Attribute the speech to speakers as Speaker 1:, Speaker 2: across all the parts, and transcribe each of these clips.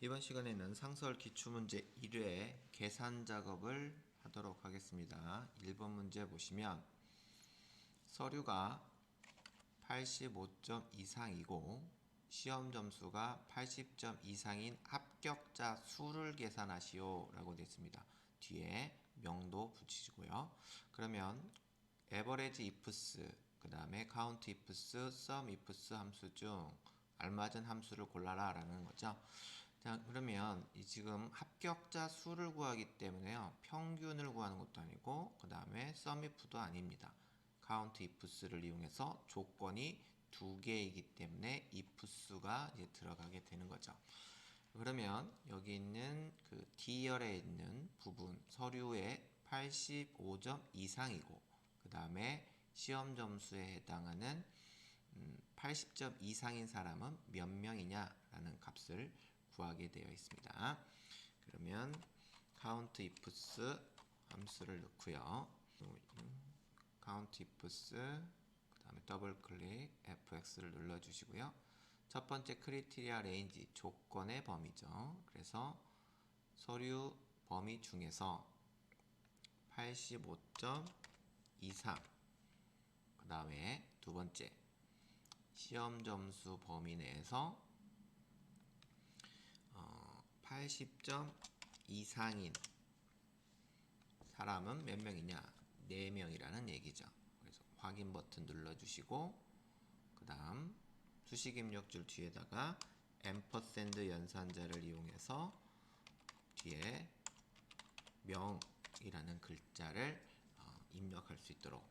Speaker 1: 이번 시간에는 상설 기출문제 1회 계산 작업을 하도록 하겠습니다. 1번 문제 보시면 서류가 85점 이상이고 시험 점수가 80점 이상인 합격자 수를 계산하시오 라고 되어 있습니다. 뒤에 명도 붙이시고요. 그러면 에버레지 ifs 그 다음에 count ifs, sum ifs 함수 중 알맞은 함수를 골라라 라는 거죠. 자 그러면 이 지금 합격자 수를 구하기 때문에요. 평균을 구하는 것도 아니고 그 다음에 if도 아닙니다. count ifs를 이용해서 조건이 두 개이기 때문에 ifs가 이제 들어가게 되는 거죠. 그러면 여기 있는 그 D열에 있는 부분 서류에 85점 이상이고 그 다음에 시험 점수에 해당하는 음, 80점 이상인 사람은 몇 명이냐라는 값을 구하게 되어 있습니다. 그러면 count ifs 함수를 넣고요. count ifs 그 다음에 더블 클릭 fx를 눌러 주시고요. 첫 번째 크리테리아 레인지 조건의 범위죠. 그래서 서류 범위 중에서 85점 이상 그 다음에 두 번째 시험 점수 범위 내에서 어, 80점 이상인 사람은 몇 명이냐? 4명이라는 얘기죠. 그래서 확인 버튼 눌러주시고 그 다음 수식 입력줄 뒤에다가 앰퍼샌드 연산자를 이용해서 뒤에 명이라는 글자를 어, 입력할 수 있도록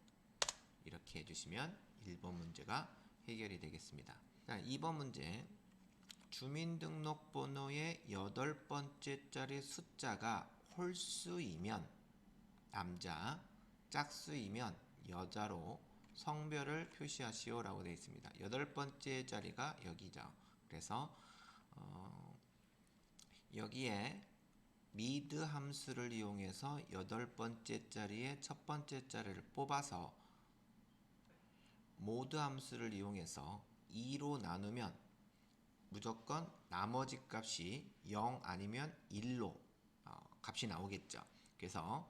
Speaker 1: 이렇게 해주시면 1번 문제가 해결이 되겠습니다. 자, 2번 문제 주민등록번호의 여덟 번째 자리 숫자가 홀수이면 남자, 짝수이면 여자로 성별을 표시하시오 라고 되어 있습니다. 여덟 번째 자리가 여기죠. 그래서 어, 여기에 미드 함수를 이용해서 여덟 번째 자리에 첫 번째 자리를 뽑아서 모드 함수를 이용해서 2로 나누면 무조건 나머지 값이 0 아니면 1로 어, 값이 나오겠죠. 그래서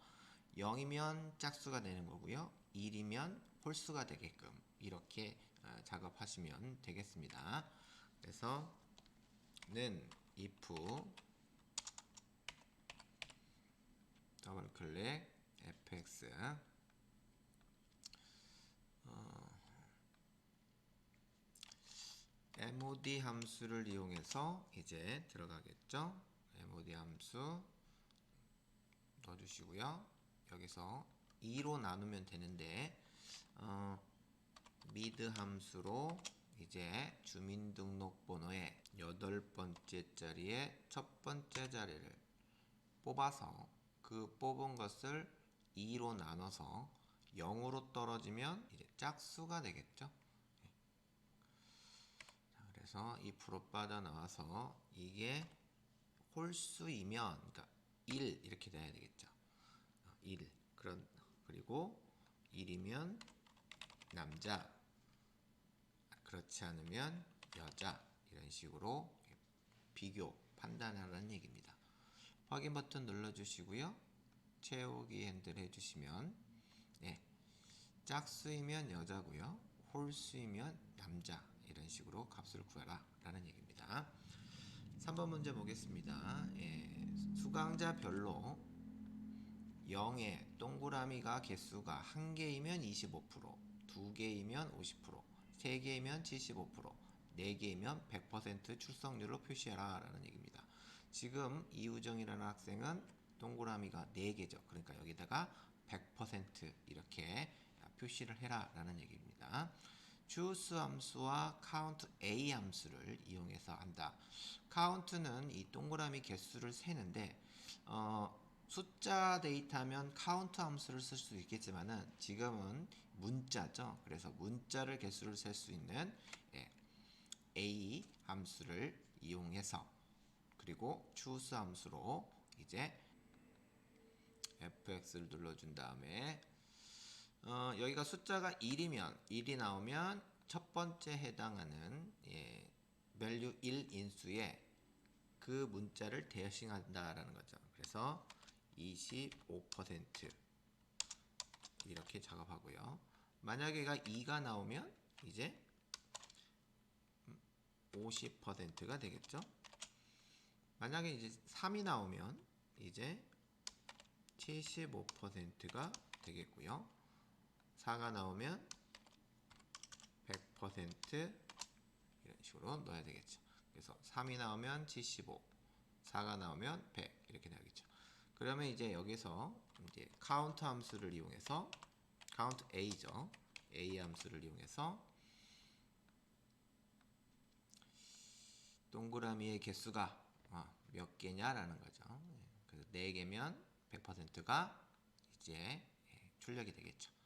Speaker 1: 0이면 짝수가 되는 거고요. 1이면 홀수가 되게끔 이렇게 어, 작업하시면 되겠습니다. 그래서 는 if 더블 클릭 fx mod 함수를 이용해서 이제 들어가겠죠. mod 함수 넣어주시고요. 여기서 2로 나누면 되는데 어, mid 함수로 이제 주민등록번호의 여덟 번째 자리에 첫 번째 자리를 뽑아서 그 뽑은 것을 2로 나눠서 0으로 떨어지면 이제 짝수가 되겠죠. 자, 그래서 2% 빠져나와서 이게 홀수이면 그러니까 1 이렇게 돼야 되겠죠. 1 그런 그리고 1이면 남자 그렇지 않으면 여자 이런 식으로 비교 판단하라는 얘기입니다. 확인 버튼 눌러주시고요. 채우기 핸들 해주시면 네, 짝수이면 여자고요. 홀수이면 남자 이런 식으로 값을 구하라 라는 얘기입니다. 3번 문제 보겠습니다. 예, 수강자별로 0의 동그라미가 개수가 1개이면 25%, 2개이면 50%, 3개이면 75%, 4개이면 100% 출석률로 표시해라 라는 얘기입니다. 지금 이우정이라는 학생은 동그라미가 4개죠. 그러니까 여기다가 100% 이렇게 표시를 해라 라는 얘기입니다. Choose 함수와 count a 함수를 이용해서 한다. count는 이 동그라미 개수를 세는데 어, 숫자 데이터면 count 함수를 쓸 수 있겠지만은 지금은 문자죠. 그래서 문자를 개수를 셀 수 있는 예, a 함수를 이용해서 그리고 choose 함수로 이제 fx를 눌러준 다음에 어, 여기가 숫자가 1이면 1이 나오면 첫 번째 해당하는 예, value 1 인수에 그 문자를 대신한다라는 거죠. 그래서 25% 이렇게 작업하고요. 만약에 가 2가 나오면 이제 50%가 되겠죠. 만약에 이제 3이 나오면 이제 75%가 되겠고요. 4가 나오면 100% 이런 식으로 넣어야 되겠죠. 그래서 3이 나오면 75, 4가 나오면 100 이렇게 되겠죠. 그러면 이제 여기서 이제 카운트 함수를 이용해서 카운트 a죠. a 함수를 이용해서 동그라미의 개수가 어, 몇 개냐라는 거죠. 예, 그래서 4개면 100%가 이제 예, 출력이 되겠죠.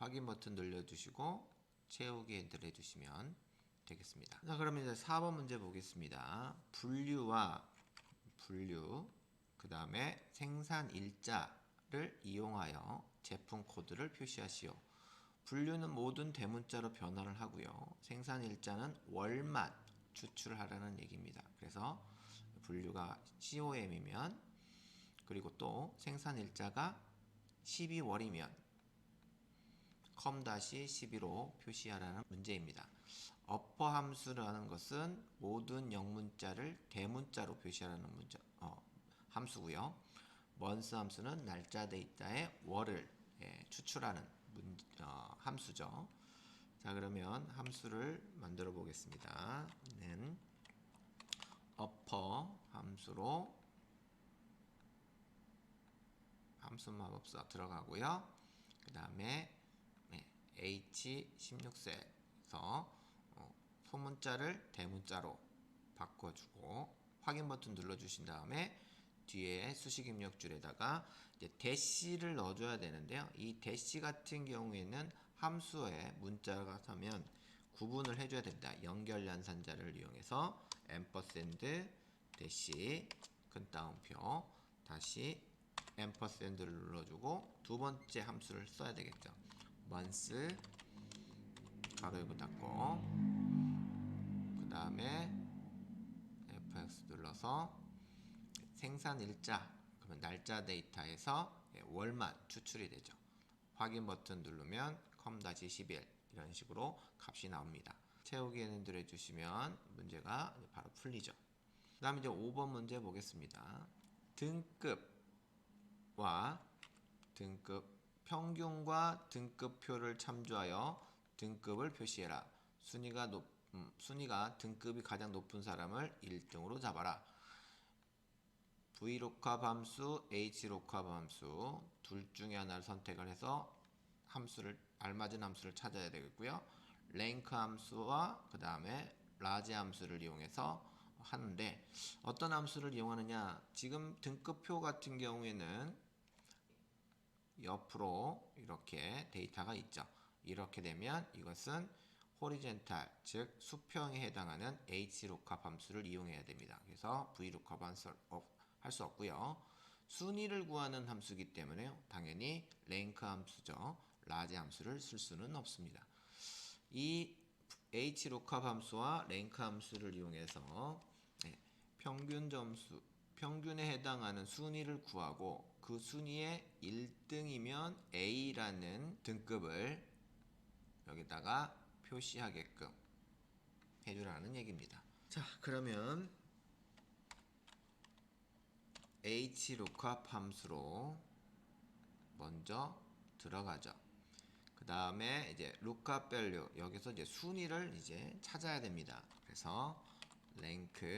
Speaker 1: 확인 버튼 눌러주시고 채우기 엔터를 해주시면 되겠습니다. 자, 그러면 이제 4번 문제 보겠습니다. 분류와 분류, 그 다음에 생산 일자를 이용하여 제품 코드를 표시하시오. 분류는 모든 대문자로 변화를 하고요. 생산 일자는 월만 추출하라는 얘기입니다. 그래서 분류가 COM이면 그리고 또 생산 일자가 12월이면 컴-12로 표시하라는 문제입니다. 어퍼 함수라는 것은 모든 영문자를 대문자로 표시하라는 문자, 어, 함수고요. 먼스 함수는 날짜 데이터의 월을 예, 추출하는 문, 어, 함수죠. 자 그러면 함수를 만들어 보겠습니다. 는 어퍼 함수로 함수 마법사 들어가고요. 그 다음에 H16셀에서 어, 소문자를 대문자로 바꿔주고 확인 버튼 눌러주신 다음에 뒤에 수식 입력줄에다가 이제 대시를 넣어줘야 되는데요. 이 대시 같은 경우에는 함수에 문자가 하면 구분을 해줘야 됩니다. 연결 연산자를 이용해서 앰퍼샌드 대시 큰 따옴표 다시 앰퍼샌드를 눌러주고 두 번째 함수를 써야 되겠죠. Months 가로 열고 닫고 그 다음에 fx 눌러서 생산 일자 그러면 날짜 데이터에서 예, 월만 추출이 되죠. 확인 버튼 누르면 컴-11 이런 식으로 값이 나옵니다. 채우기 엔들 해주시면 문제가 바로 풀리죠. 그 다음에 이제 5번 문제 보겠습니다. 등급과 등급 평균과 등급표를 참조하여 등급을 표시해라. 순위가 높, 음, 순위가 등급이 가장 높은 사람을 1등으로 잡아라. VLOOKUP 함수, HLOOKUP 함수 둘 중에 하나를 선택을 해서 함수를 알맞은 함수를 찾아야 되겠고요. 랭크 함수와 그 다음에 라지 함수를 이용해서 하는데 어떤 함수를 이용하느냐 지금 등급표 같은 경우에는 옆으로 이렇게 데이터가 있죠. 이렇게 되면 이것은 호리젠탈 즉 수평에 해당하는 hlookup 함수를 이용해야 됩니다. 그래서 vlookup 할수 없고요. 순위를 구하는 함수이기 때문에 당연히 랭크 함수죠. 라지 함수를 쓸 수는 없습니다. 이 hlookup 함수와 랭크 함수를 이용해서 네, 평균 점수 평균에 해당하는 순위를 구하고 그 순위의 1등이면 A라는 등급을 여기다가 표시하게끔 해주라는 얘기입니다. 자, 그러면 hlookup 함수로 먼저 들어가죠. 그 다음에 이제 lookup value 여기서 이제 순위를 이제 찾아야 됩니다. 그래서 rank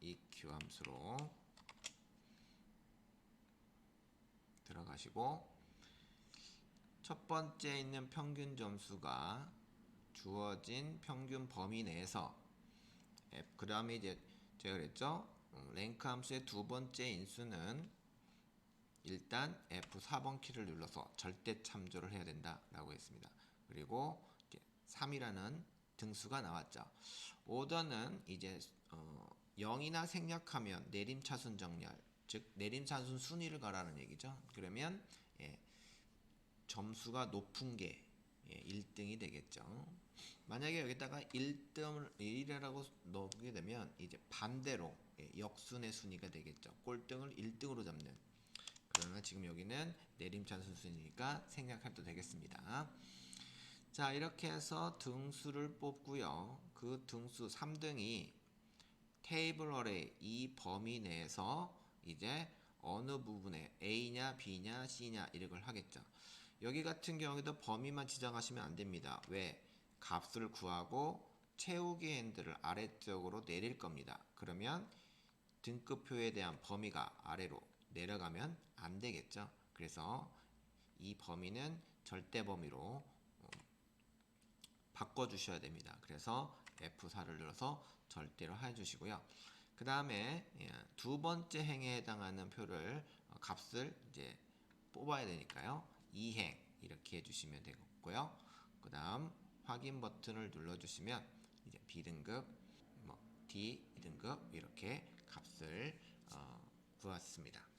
Speaker 1: eq 함수로 들어가시고 첫 번째 있는 평균 점수가 주어진 평균 범위 내에서 그 다음에 이제 제가 그랬죠? 음, 랭크 함수의 두 번째 인수는 일단 F4번 키를 눌러서 절대 참조를 해야 된다 라고 했습니다. 그리고 3이라는 등수가 나왔죠. 오더는 이제 어 0이나 생략하면 내림차순 정렬 즉 내림차순 순위를 가라는 얘기죠. 그러면 예, 점수가 높은 게 예, 1등이 되겠죠. 만약에 여기다가 1등을 1이라고 넣게 되면 이제 반대로 예, 역순의 순위가 되겠죠. 꼴등을 1등으로 잡는. 그러면 지금 여기는 내림찬 순순이니까 생략해도 되겠습니다. 자, 이렇게 해서 등수를 뽑고요. 그 등수 3등이 테이블 어레이 이 범위 내에서 이제 어느 부분에 A냐 B냐 C냐 이걸 하겠죠. 여기 같은 경우에도 범위만 지정하시면 안 됩니다. 왜? 값을 구하고 채우기 핸들을 아래쪽으로 내릴 겁니다. 그러면 등급표에 대한 범위가 아래로 내려가면 안 되겠죠. 그래서 이 범위는 절대 범위로 어, 바꿔 주셔야 됩니다. 그래서 F4를 눌러서 절대로 해 주시고요. 그 다음에 두 번째 행에 해당하는 표를 어, 값을 이제 뽑아야 되니까요. 2행 이렇게 해주시면 되겠고요. 그 다음 확인 버튼을 눌러주시면 이제 B등급, 뭐 D 등급 이렇게 값을 어, 구했습니다.